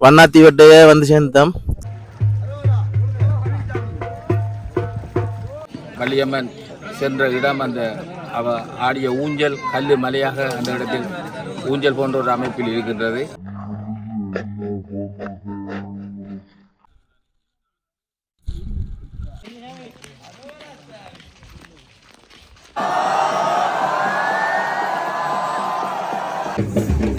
வண்ணாத்தி வெட்டையே வந்து சேர்ந்தோம் வள்ளியம்மன் சென்ற இடம் அந்த அவ ஆடிய ஊஞ்சல் கல்லு மலையாக அந்த இடத்தில் ஊஞ்சல் போன்ற ஒரு அமைப்பில் இருக்கின்றது.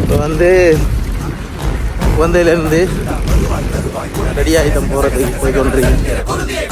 இப்போ வந்து குழந்தையிலேருந்து ரெடி ஆகிட்டோம் போகிறதுக்கு போய் கொண்டிருக்கேன்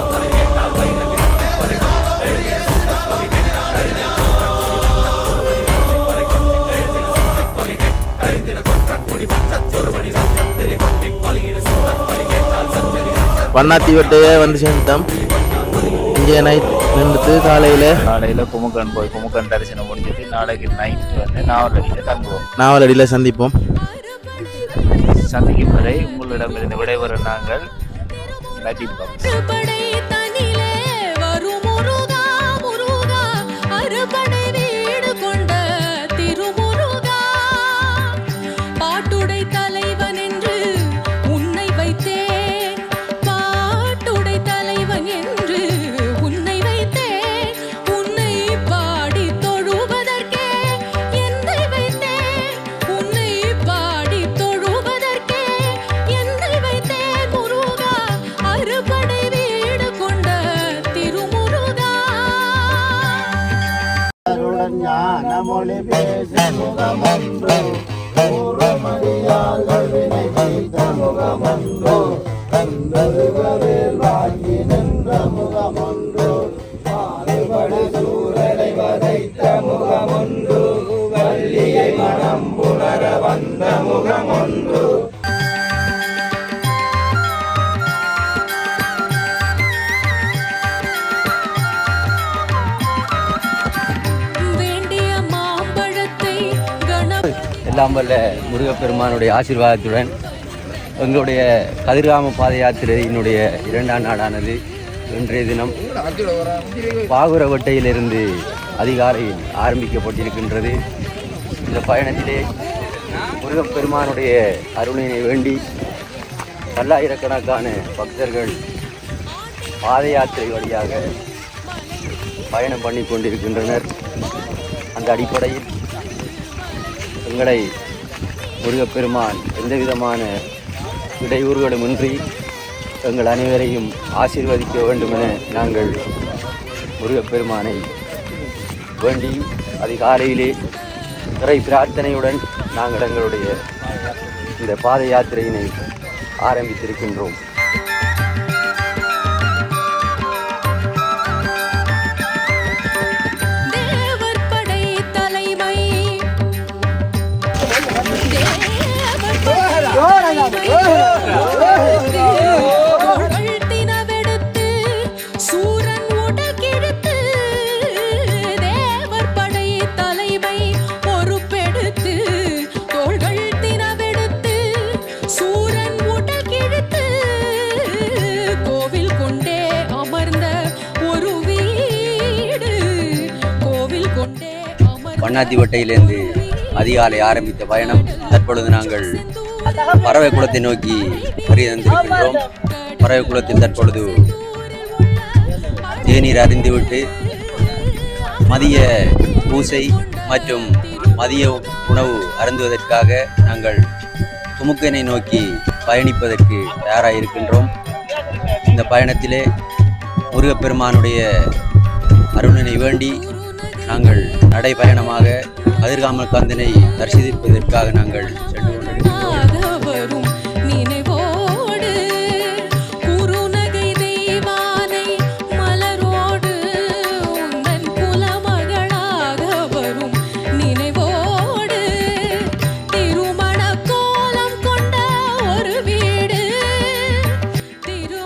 வண்ணாத்தி வெட்டையே வந்து சேர்ந்துட்டோம். இங்கே நைட் நின்றுட்டு காலையில் காலையில் குமுக்கன் போய் குமுக்கன் தரிசனம் முடிஞ்சிட்டு நாளைக்கு நைட் வந்து நாவலடியில் தங்குவோம். நாவலடியில் சந்திப்போம். சந்திக்கும் வரை உங்களிடமிருந்து விடைபெறும் நாங்கள் நடிப்போம். பேசி முகமொன்று பூர்வமடியார்கள் தாம்பரில் முருகப்பெருமானுடைய ஆசீர்வாதத்துடன் எங்களுடைய கதிர்காம பாத யாத்திரையினுடைய இரண்டாம் நாடானது இன்றைய தினம் பாகுரவட்டையிலிருந்து அதிகாலையில் ஆரம்பிக்கப்பட்டிருக்கின்றது. இந்த பயணத்திலே முருகப்பெருமானுடைய அருளினை வேண்டி பல்லாயிரக்கணக்கான பக்தர்கள் பாத யாத்திரை வழியாக பயணம் பண்ணி கொண்டிருக்கின்றனர் அந்த அடிப்படையில் எங்களை முருகப்பெருமான் எந்த விதமான இடையூறுகளுமின்றி எங்கள் அனைவரையும் ஆசீர்வதிக்க வேண்டும் என நாங்கள் முருகப்பெருமானை வேண்டி அதிகாலையிலே இறை பிரார்த்தனையுடன் நாங்கள் எங்களுடைய இந்த பாத யாத்திரையினை ஆரம்பித்திருக்கின்றோம். வண்ணாத்திவட்டையிலிருந்து அதிகாலை ஆரம்பித்த பயணம் தற்பொழுது நாங்கள் பறவை குளத்தை நோக்கி வருகின்றிருக்கின்றோம் பறவை குளத்தில் தற்பொழுது தேநீர் அறிந்துவிட்டு மதிய பூசை மற்றும் மதிய உணவு அருந்துவதற்காக நாங்கள் துமுக்கனை நோக்கி பயணிப்பதற்கு தயாராக இருக்கின்றோம் இந்த பயணத்திலே முருகப்பெருமானுடைய அருணனை வேண்டி நாங்கள் நடைபயணமாக கதிர்காமல் கந்தனை தரிசிப்பதற்காக நாங்கள் சென்று கொண்டிருக்கிறோம்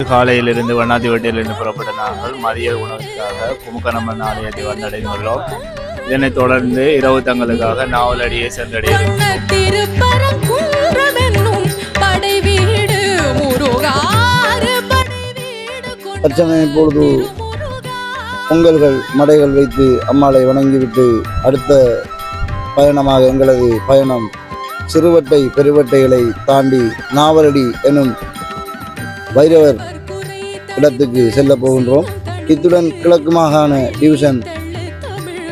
காலையிலிருந்து வண்ணாத்திவட்டியிலிருந்து புறப்பட்ட நாங்கள் மதிய உணவுக்காக குமுக்கனம்மன் ஆலயத்தை வந்தடைந்துள்ளோம். இதனைத் தொடர்ந்து இரவு தங்களுக்காக நாவலடியை தற்சமயம் இப்பொழுது முருகா பொங்கல்கள் மடைகள் வைத்து அம்மாளை வணங்கிவிட்டு அடுத்த பயணமாக எங்களது பயணம் சிறுவட்டை பெருவட்டைகளை தாண்டி நாவலடி எனும் வைரவர் இடத்துக்கு செல்ல போகின்றோம். இத்துடன் கிழக்கு மாகாண டிவிஷன்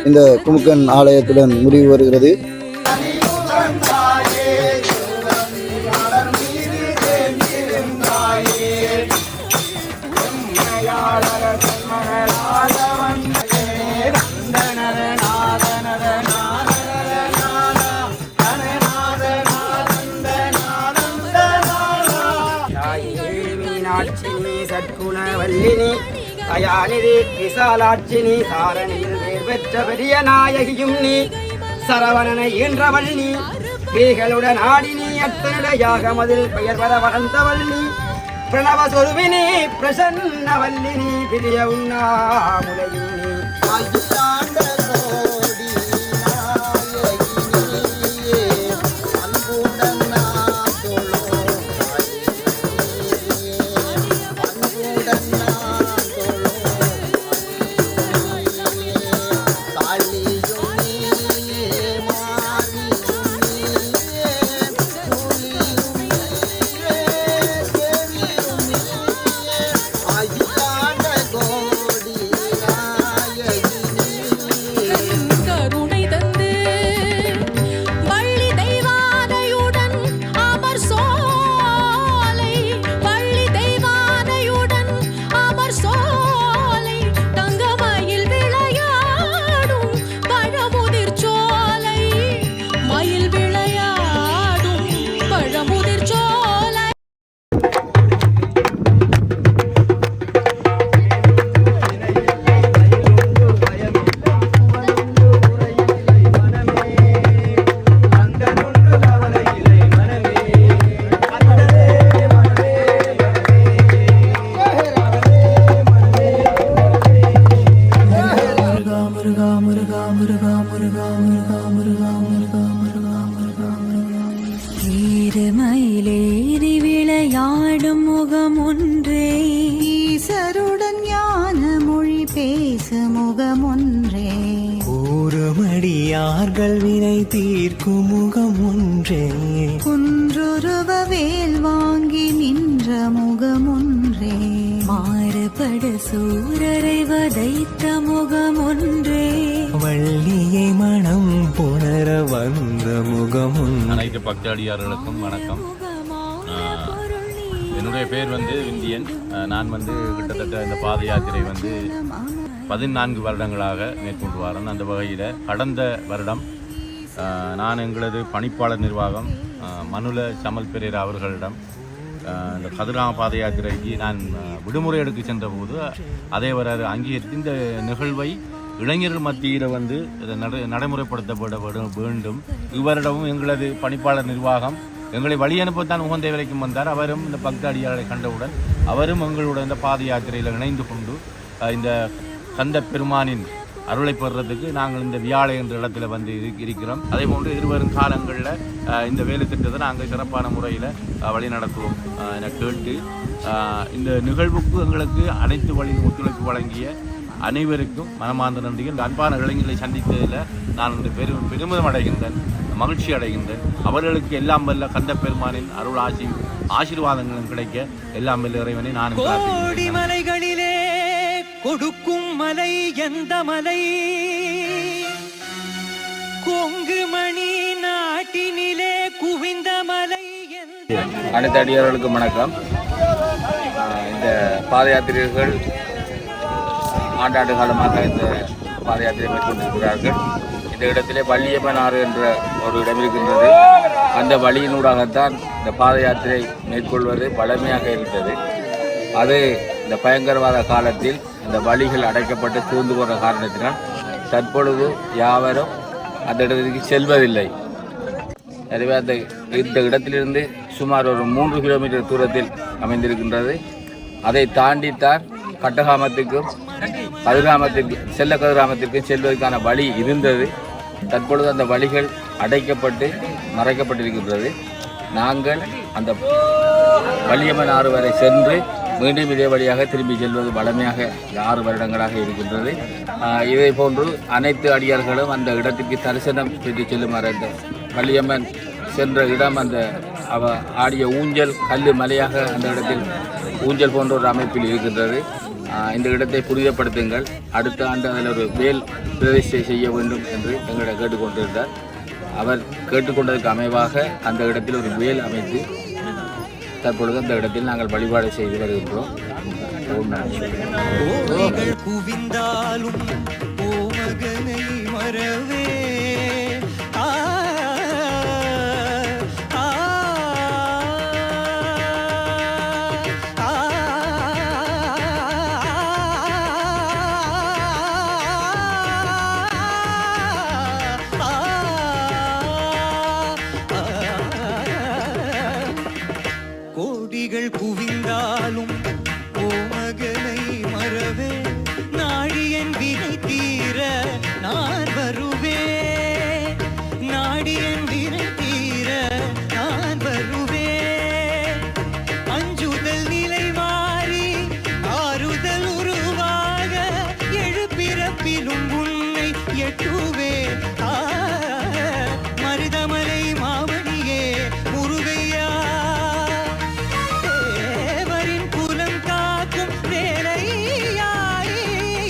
இந்த குமுக்கன் ஆலயத்துடன் முடிவு வருகிறது. சத்குணவல்லினி சற்குணவல்லினி தயாநிதி விசாலாட்சினி சாரணி வேர் பெற்ற பெரிய நாயகியும் நீ. சரவணனை ஈன்றவள் நீ. ஸ்ரீகளுடன் ஆடி நீ. அத்தனையாக மதில் பெயர் வர வளர்ந்தவள் நீ. பிரணவ சொருவினி பிரசன்னவல்லினி பிரிய உண்ணாமுலையும் நீ. ஒன்றே குன்றுருவ வேல் வாங்கி நின்ற முகமொன்றே. மாறுபட சூரரை வதைத்த முகமொன்றே. வள்ளியை மனம் புணர வந்த முகம் ஒன்றே அனைத்து பக்தாடியார்களுக்கும் வணக்கம். என்னுடைய பேர் வந்து இந்தியன் நான் வந்து கிட்டத்தட்ட இந்த பாத யாத்திரை வந்து பதினான்கு வருடங்களாக மேற்கொண்டு வரேன். அந்த வகையில் கடந்த வருடம் நான் எங்களது பணிப்பாளர் நிர்வாகம் மனுல சமல் பெரேரா அவர்களிடம் இந்த கதிராம பாத யாத்திரைக்கு நான் விடுமுறை எடுக்க சென்றபோது அதே அவர் அங்கீகரித்து இந்த நிகழ்வை இளைஞர்கள் மத்தியில் வந்து இதை நட நடைமுறைப்படுத்தப்பட வேண்டும். இவரிடமும் எங்களது பணிப்பாளர் நிர்வாகம் எங்களை வழி அனுப்பத்தான் உகந்த வேலைக்கும் வந்தார். அவரும் இந்த பக்தாடியாரை கண்டவுடன் அவரும் எங்களுடன் இந்த பாத யாத்திரையில் இணைந்து கொண்டு இந்த கந்த பெருமானின் அருளை பெறுறதுக்கு நாங்கள் இந்த வியாழை என்ற இடத்துல வந்து இருக்கிறோம். அதே போன்று எதிர்வரும் காலங்களில் இந்த வேலை திட்டத்தை நாங்கள் சிறப்பான முறையில் வழி நடத்துவோம். என கேட்டு இந்த நிகழ்வுக்கு எங்களுக்கு அனைத்து வழி ஒத்துழைப்பு வழங்கிய அனைவருக்கும் மனமார்ந்த நன்றிகள். அன்பான இளைஞர்களை சந்தித்ததில் நான் வந்து பெரும் பெருமிதம் அடைகின்றேன் மகிழ்ச்சி அடைகின்றேன். அவர்களுக்கு எல்லாம் வல்ல கந்த பெருமானின் அருள் ஆசி ஆசீர்வாதங்களும் கிடைக்க எல்லாம் வல்ல இறைவனை நான் கோடி மலைகளிலே கொடுக்கும் மலை எந்த மலை? கொங்கு மணி நாட்டினிலே குவிந்த மலை அனைத்து அடியார்களுக்கும் வணக்கம். இந்த பாத யாத்திரிகர்கள் ஆண்டாண்டு காலமாக இந்த பாத யாத்திரை மேற்கொண்டிருக்கிறார்கள். இந்த இடத்திலே வள்ளியம்மன் ஆறு என்ற ஒரு இடம் இருக்கின்றது. அந்த வழியினூடாகத்தான் இந்த பாத யாத்திரை மேற்கொள்வது பழமையாக இருந்தது. அது இந்த பயங்கரவாத காலத்தில் இந்த வழிகள் அடைக்கப்பட்டு தூர்ந்து போகிற காரணத்தினால் தற்பொழுது யாவரும் அந்த இடத்திற்கு செல்வதில்லை. எனவே அந்த இந்த இடத்திலிருந்து சுமார் ஒரு மூன்று கிலோமீட்டர் தூரத்தில் அமைந்திருக்கின்றது. அதை தாண்டித்தான் கட்டகாமத்துக்கும் கதிராமத்திற்கு செல்ல கதிராமத்திற்கும் செல்வதற்கான வழி இருந்தது. தற்பொழுது அந்த வழிகள் அடைக்கப்பட்டு மறைக்கப்பட்டிருக்கின்றது. நாங்கள் அந்த வள்ளியம்மன் ஆறு வரை சென்று மீண்டும் இதே வழியாக திரும்பி செல்வது வளமையாக ஆறு வருடங்களாக இருக்கின்றது. இதே போன்று அனைத்து அடியார்களும் அந்த இடத்திற்கு தரிசனம் பெற்று செல்லுமாறு அந்த வள்ளியம்மன் சென்ற இடம் அந்த அவ ஆடிய ஊஞ்சல் கல் மலையாக அந்த இடத்தில் ஊஞ்சல் போன்ற ஒரு அமைப்பில் இருக்கின்றது. இந்த இடத்தை புனிதப்படுத்துங்கள். அடுத்த ஆண்டு அதில் ஒரு வேல் பிரதிஷ்டை செய்ய வேண்டும் என்று எங்களிடம் கேட்டுக்கொண்டிருந்தார். அவர் கேட்டுக்கொண்டதற்கு அமைவாக அந்த இடத்தில் ஒரு வேல் அமைத்து தற்பொழுது அந்த இடத்தில் நாங்கள் வழிபாடு செய்து வருகின்றோம். ஓம் குவிந்தாலும் மறவே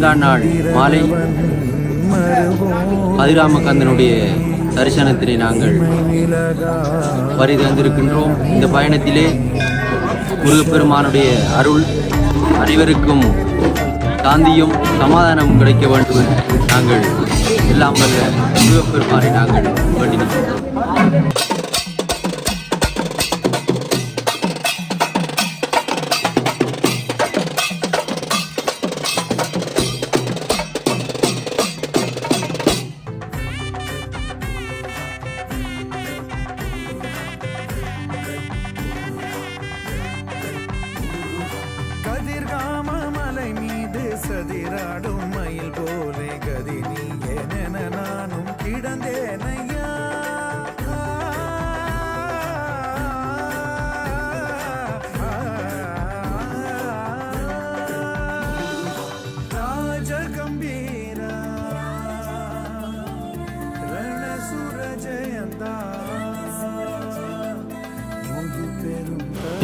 நான்காம் நாள் மாலை. அதிராமகந்தனுடைய தரிசனத்தினை நாங்கள் வரி தந்திருக்கின்றோம். இந்த பயணத்திலே முருகப்பெருமானுடைய அருள் அனைவருக்கும் சாந்தியும் சமாதானமும் கிடைக்க வேண்டும் என்று நாங்கள் எல்லாம் வல்ல முருகப்பெருமானை நாங்கள் வேண்டினோம்.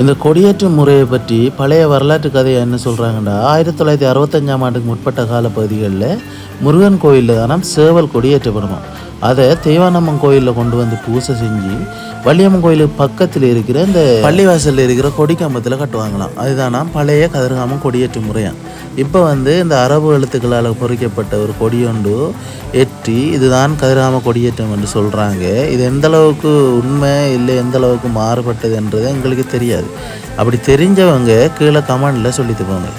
இந்த கொடியேற்ற முறையை பற்றி பழைய வரலாற்று கதையை என்ன சொல்கிறாங்கன்னா ஆயிரத்தி தொள்ளாயிரத்தி அறுபத்தஞ்சாம் ஆண்டுக்கு முற்பட்ட கால பகுதிகளில் முருகன் கோயிலில் தானே சேவல் கொடியேற்றப்படுமா அதை தெய்வானம்மன் கோயிலில் கொண்டு வந்து பூசை செஞ்சு வள்ளியம்மன் கோயிலுக்கு பக்கத்தில் இருக்கிற இந்த பள்ளிவாசலில் இருக்கிற கொடிக்கம்பத்தில் கட்டுவாங்களாம். அதுதானா பழைய கதிர்காமம் கொடியேற்ற முறையாம். இப்போ வந்து இந்த அரபு எழுத்துக்களால் பொறிக்கப்பட்ட ஒரு கொடியொண்டு எட்டி இதுதான் கதிராம கொடியேற்றம் என்று சொல்கிறாங்க இது எந்த அளவுக்கு உண்மை இல்லை எந்த அளவுக்கு மாறுபட்டதுன்றது எங்களுக்கு தெரியாது. அப்படி தெரிஞ்சவங்க கீழே கமெண்டில் சொல்லிட்டு போங்க.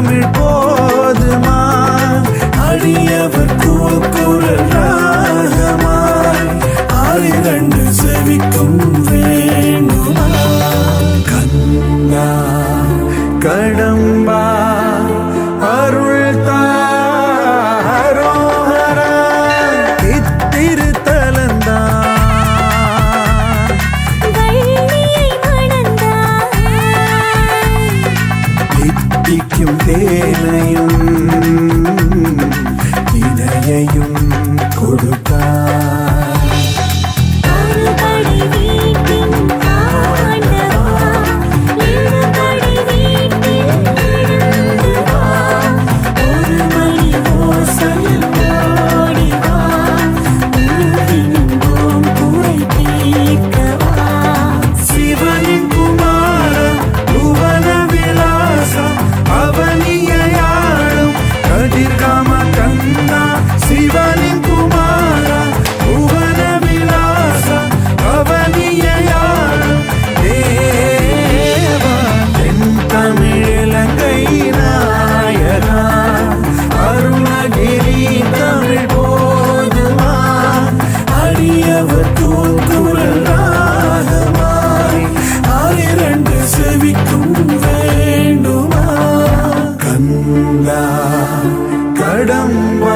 தமிழ் one.